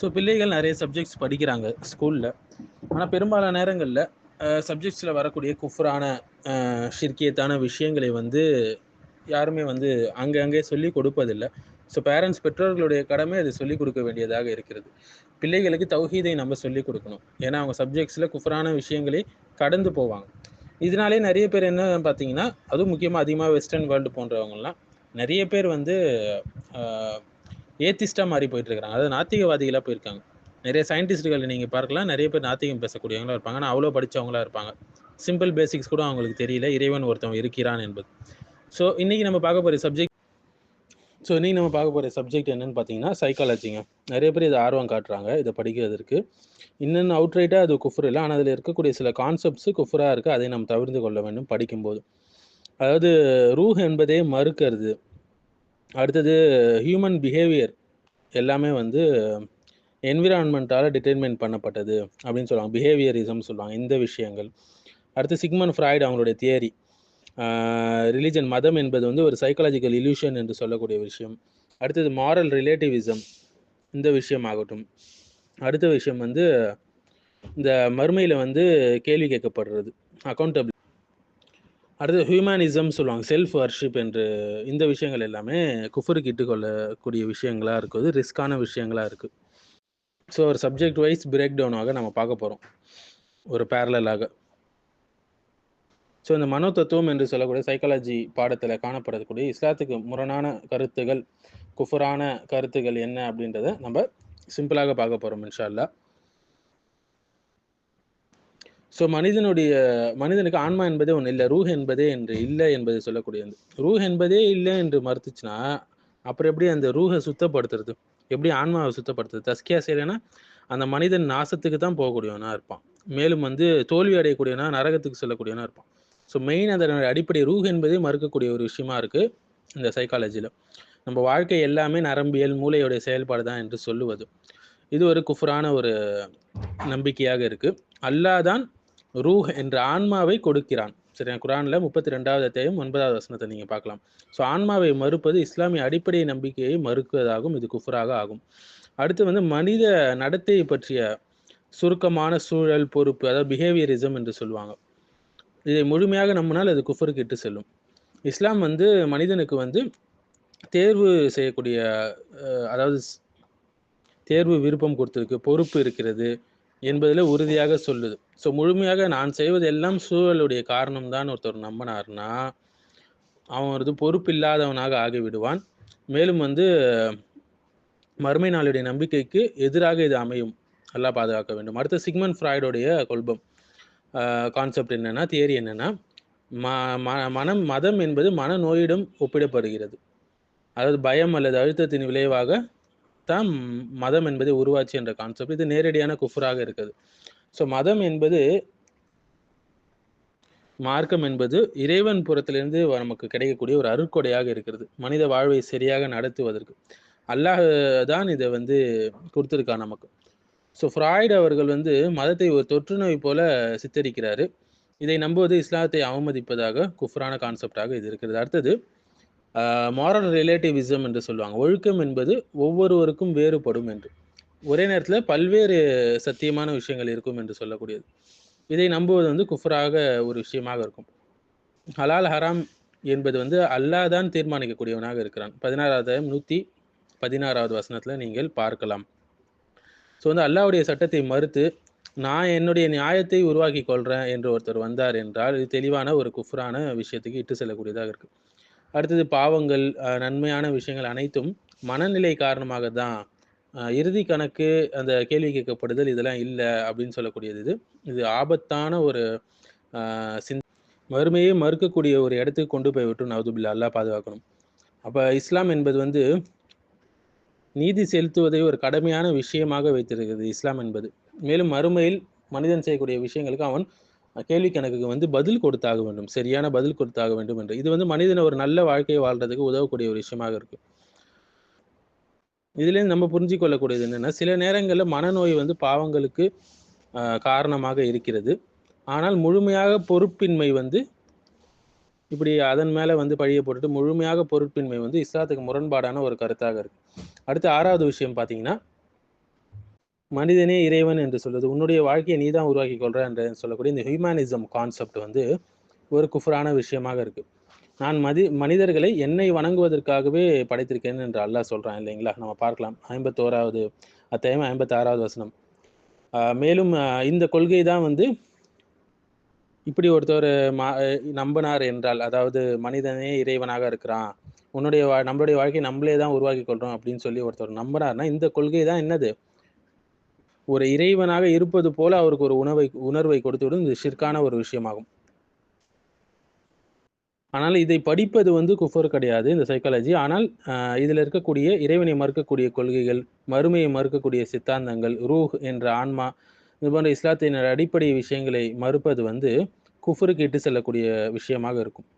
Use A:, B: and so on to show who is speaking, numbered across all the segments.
A: So பிள்ளைகள் நிறைய subjects படிக்கிறாங்க ஸ்கூலில் ஆனால் பெரும்பாலான நேரங்களில் சப்ஜெக்ட்ஸில் வரக்கூடிய குஃப்ரான ஷிர்கியத்தான விஷயங்களை வந்து யாருமே வந்து அங்கே அங்கே சொல்லி கொடுப்பதில்லை. ஸோ பேரண்ட்ஸ் பெற்றோர்களுடைய கடமை அது சொல்லிக் கொடுக்க வேண்டியதாக இருக்கிறது. பிள்ளைகளுக்கு தௌஹீதை நம்ம சொல்லிக் கொடுக்கணும். ஏன்னா அவங்க சப்ஜெக்ட்ஸில் குஃப்ரான விஷயங்களை கடந்து போவாங்க. இதனாலே நிறைய பேர் என்ன பார்த்தீங்கன்னா அதுவும் முக்கியமாக அதிகமாக வெஸ்டர்ன் வேர்ல்டு போன்றவங்கலாம் நிறைய பேர் வந்து ஏத்திஸ்டாக மாறி போயிட்டு இருக்காங்க அதாவது நாத்திகவாதிகளாக போயிருக்காங்க. நிறைய சயின்டிஸ்ட்டுகள் நீங்கள் பார்க்கலாம். நிறைய பேர் நாத்திகம் பேசக்கூடியவங்களா இருப்பாங்க. ஆனால் அவ்வளோ படித்தவங்களா இருப்பாங்க. சிம்பிள் பேசிக்ஸ் கூட அவங்களுக்கு தெரியல. இறைவன் ஒருத்தவன் இருக்கிறான் என்பது. ஸோ இன்றைக்கி நம்ம பார்க்க போகிற சப்ஜெக்ட் ஸோ இன்றைக்கி நம்ம பார்க்க போகிற சப்ஜெக்ட் என்னென்னு பார்த்தீங்கன்னா சைக்காலஜிங்க நிறைய பேர் இதை ஆர்வம் காட்டுறாங்க. இதை படிக்கிறதுக்கு இன்னும் அவுட்ரைட்டாக அது குஃபர் இல்லை. ஆனால் அதில் இருக்கக்கூடிய சில கான்செப்ட்ஸு குஃபராக இருக்குது அதை நம்ம தவிர்த்து கொள்ள வேண்டும் படிக்கும்போது. அதாவது ரூஹ் என்பதே மறுக்கிறது. அடுத்தது ஹியூமன் பிஹேவியர் எல்லாமே வந்து என்விரான்மெண்ட்டால் டிட்டர்மைன் பண்ணப்பட்டது அப்படின்னு சொல்லுவாங்க. பிஹேவியரிசம் சொல்லுவாங்க இந்த விஷயங்கள். அடுத்து சிக்மன் ஃப்ராய்டு அவங்களுடைய தியரி ரிலிஜன் மதம் என்பது வந்து ஒரு சைக்காலஜிக்கல் இல்யூஷன் என்று சொல்லக்கூடிய விஷயம். அடுத்தது மாரல் ரிலேட்டிவிசம் இந்த விஷயம் ஆகட்டும் அடுத்த விஷயம் வந்து இந்த மறுமையில் வந்து கேள்வி கேட்கப்படுறது அக்கௌண்டபிள் அடுத்து ஹியூமனிசம் சொல்லுவாங்க. செல்ஃப் வர்ஷிப் என்று இந்த விஷயங்கள் எல்லாமே குஃபருக்கு இட்டுக்கொள்ளக்கூடிய விஷயங்களாக இருக்குது. ரிஸ்கான விஷயங்களாக இருக்குது. ஸோ ஒரு சப்ஜெக்ட் வைஸ் பிரேக் டவுனாக நம்ம பார்க்க போகிறோம் ஒரு பேரலாக ஸோ இந்த மனோ தத்துவம் என்று சொல்லக்கூடிய சைக்காலஜி பாடத்தில் காணப்படக்கூடிய இஸ்லாத்துக்கு முரணான கருத்துகள் குஃபரான கருத்துகள் என்ன அப்படின்றத நம்ம சிம்பிளாக பார்க்க போகிறோம் இன்ஷால்லா ஸோ மனிதனுடைய மனிதனுக்கு ஆன்மா என்பதே ஒன்று இல்லை ரூஹ் என்பதே என்று இல்லை என்பதை சொல்லக்கூடியது. ரூஹ் என்பதே இல்லை என்று மறுத்துச்சுன்னா அப்புறம் எப்படி அந்த ரூஹை சுத்தப்படுத்துறது? எப்படி ஆன்மாவை சுத்தப்படுத்துறது? தஸ்கியா செய்யலைன்னா அந்த மனிதன் நாசத்துக்கு தான் போகக்கூடியவனா இருப்பான். மேலும் வந்து தோல்வி அடையக்கூடியவனா நரகத்துக்கு செல்லக்கூடியவனா இருப்பான். ஸோ மெயின் அதனுடைய அடிப்படை ரூஹ் என்பதே மறுக்கக்கூடிய ஒரு விஷயமா இருக்கு இந்த சைக்காலஜியில் நம்ம வாழ்க்கை எல்லாமே நரம்பியல் மூளையுடைய செயல்பாடு தான் என்று சொல்லுவது. இது ஒரு குஃபரான ஒரு நம்பிக்கையாக இருக்கு. அல்லாதான் ரூஹ் என்ற ஆன்மாவை கொடுக்கிறான். சரியா? குரானில் முப்பத்தி ரெண்டாவது அத்தியாயம் ஒன்பதாவது வசனத்தை நீங்கள் பார்க்கலாம். ஸோ ஆன்மாவை மறுப்பது இஸ்லாமிய அடிப்படை நம்பிக்கையை மறுக்குவதாகும். இது குஃபராக ஆகும். அடுத்து வந்து மனித நடத்தையை பற்றிய சுருக்கமான சூழல் பொறுப்பு அதாவது பிஹேவியரிசம் என்று சொல்லுவாங்க. இதை முழுமையாக நம்பினால் அது குஃபருக்கு இட்டு செல்லும். இஸ்லாம் வந்து மனிதனுக்கு வந்து தேர்வு செய்யக்கூடிய அதாவது தேர்வு விருப்பம் கொடுத்துருக்கு பொறுப்பு இருக்கிறது. என்பதில் உறுதியாக சொல்லுது. ஸோ முழுமையாக நான் செய்வது எல்லாம் சூழலுடைய காரணம் தான் ஒருத்தர் நம்பினார்னா அவன் வந்து பொறுப்பு இல்லாதவனாக ஆகிவிடுவான். மேலும் வந்து மறுமை நாளுடைய நம்பிக்கைக்கு எதிராக இது அமையும். நல்லா பாதுகாக்க வேண்டும். அடுத்த சிக்மன் ஃப்ராய்டோடைய கொள்பம். கான்செப்ட் என்னன்னா தியரி என்னென்னா ம மனம் மதம் என்பது மன நோயிடம் ஒப்பிடப்படுகிறது. அதாவது பயம் அல்லது அழுத்தத்தின் விளைவாக தான் மதம் என்பதை உருவாச்சு என்ற கான்செப்ட் இது நேரடியான குஃபராக இருக்குது. ஸோ மதம் என்பது மார்க்கம் என்பது இறைவன் புறத்திலிருந்து நமக்கு கிடைக்கக்கூடிய ஒரு அருட்கொடையாக இருக்கிறது. மனித வாழ்வை சரியாக நடத்துவதற்கு. அல்லாஹ் தான் இதை வந்து கொடுத்துருக்கா நமக்கு. ஸோ ஃப்ராய்டு அவர்கள் வந்து மதத்தை ஒரு தொற்று நோய் போல சித்தரிக்கிறாரு. இதை நம்புவது இஸ்லாத்தை அவமதிப்பதாக குஃப்ரான கான்செப்டாக இது இருக்கிறது. அடுத்தது மாரல் ரிலேட்டிவிசம் என்று சொல்லுவாங்க. ஒழுக்கம் என்பது ஒவ்வொருவருக்கும் வேறுபடும் என்று. ஒரே நேரத்தில் பல்வேறு சத்தியமான விஷயங்கள் இருக்கும் என்று சொல்லக்கூடியது. இதை நம்புவது வந்து குஃபராக ஒரு விஷயமாக இருக்கும். ஹலால் ஹராம் என்பது வந்து அல்லாஹ் தான் தீர்மானிக்கக்கூடியவனாக இருக்கிறான். பதினாறாவது நூற்றி பதினாறாவது வசனத்தில் நீங்கள் பார்க்கலாம். ஸோ வந்து அல்லாவுடைய சட்டத்தை மறுத்து நான் என்னுடைய நியாயத்தை உருவாக்கி கொள்கிறேன் என்று ஒருத்தர் வந்தார் என்றால் இது தெளிவான ஒரு குஃப்ரான விஷயத்துக்கு இட்டு செல்லக்கூடியதாக இருக்குது அடுத்தது பாவங்கள் நன்மையான விஷயங்கள் அனைத்தும் மனநிலை காரணமாக தான் இறுதி கணக்கு அந்த கேள்வி கேட்கப்படுதல் இதெல்லாம் இல்லை அப்படின்னு சொல்லக்கூடியது இது. இது ஆபத்தான ஒரு சிந் மறுமையை மறுக்கக்கூடிய ஒரு இடத்துக்கு கொண்டு போய் விட்டு நவதுபில்லா. அல்லா பாதுகாக்கணும். அப்போ இஸ்லாம் என்பது வந்து நீதி செலுத்துவதை ஒரு கடமையான விஷயமாக வைத்திருக்கிறது இஸ்லாம் என்பது. மேலும் மறுமையில் மனிதன் செய்யக்கூடிய விஷயங்களுக்கு அவன் கேள்வி கணக்குக்கு வந்து பதில் கொடுத்தாக வேண்டும் சரியான பதில் கொடுத்தாக வேண்டும் என்று. இது வந்து மனிதன் ஒரு நல்ல வாழ்க்கையை வாழ்றதுக்கு உதவக்கூடிய ஒரு விஷயமாக இருக்கு. இதுலேருந்து நம்ம புரிஞ்சு கொள்ளக்கூடியது என்னன்னா சில நேரங்களில் மனநோய் வந்து பாவங்களுக்கு காரணமாக இருக்கிறது. ஆனால் முழுமையாக பொறுப்பின்மை வந்து இப்படி அதன் மேலே வந்து பழிய போட்டுட்டு முழுமையாக பொறுப்பின்மை வந்து இஸ்லாத்துக்கு முரண்பாடான ஒரு கருத்தாக இருக்கு. அடுத்து ஆறாவது விஷயம் பார்த்தீங்கன்னா மனிதனே இறைவன் என்று சொல்வது உன்னுடைய வாழ்க்கையை நீ தான் உருவாக்கி கொள்ற என்று சொல்லக்கூடிய இந்த ஹியூமனிசம் கான்செப்ட் வந்து ஒரு குஃபரான விஷயமாக இருக்கு. நான் மதி மனிதர்களை என்னை வணங்குவதற்காகவே படைத்திருக்கேன் என்று அல்லாஹ் சொல்றான் இல்லைங்களா? நம்ம பார்க்கலாம். ஐம்பத்தோராவது அத்தியாயம் ஐம்பத்தி ஆறாவது வசனம் மேலும் இந்த கொள்கை தான் வந்து இப்படி ஒருத்தர் மா நம்பினார் என்றால் அதாவது மனிதனே இறைவனாக இருக்கிறான் உன்னுடைய வா நம்மளுடைய வாழ்க்கையை நம்மளே தான் உருவாக்கி கொள்றோம் அப்படின்னு சொல்லி ஒருத்தர் நம்பினார்னா இந்த கொள்கை தான் என்னது? ஒரு இறைவனாக இருப்பது போல அவருக்கு ஒரு உணவை உணர்வை கொடுத்துவிடும். இது ஷிர்கான ஒரு விஷயமாகும். ஆனால் இதை படிப்பது வந்து குஃபர் கிடையாது இந்த சைக்காலஜி ஆனால் இதில் இருக்கக்கூடிய இறைவனை மறுக்கக்கூடிய கொள்கைகள் மறுமையை மறுக்கக்கூடிய சித்தாந்தங்கள் ரூஹ் என்ற ஆன்மா இது போன்ற இஸ்லாத்தின் அடிப்படை விஷயங்களை மறுப்பது வந்து குஃபருக்கு இட்டு செல்லக்கூடிய விஷயமாக இருக்கும்.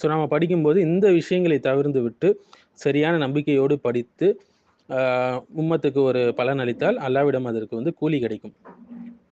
A: ஸோ நம்ம படிக்கும்போது இந்த விஷயங்களை தவிர்த்து விட்டு சரியான நம்பிக்கையோடு படித்து உம்மத்துக்கு ஒரு பலன் அளித்தால் அல்லாவிடம் அதற்கு வந்து கூலி கிடைக்கும்.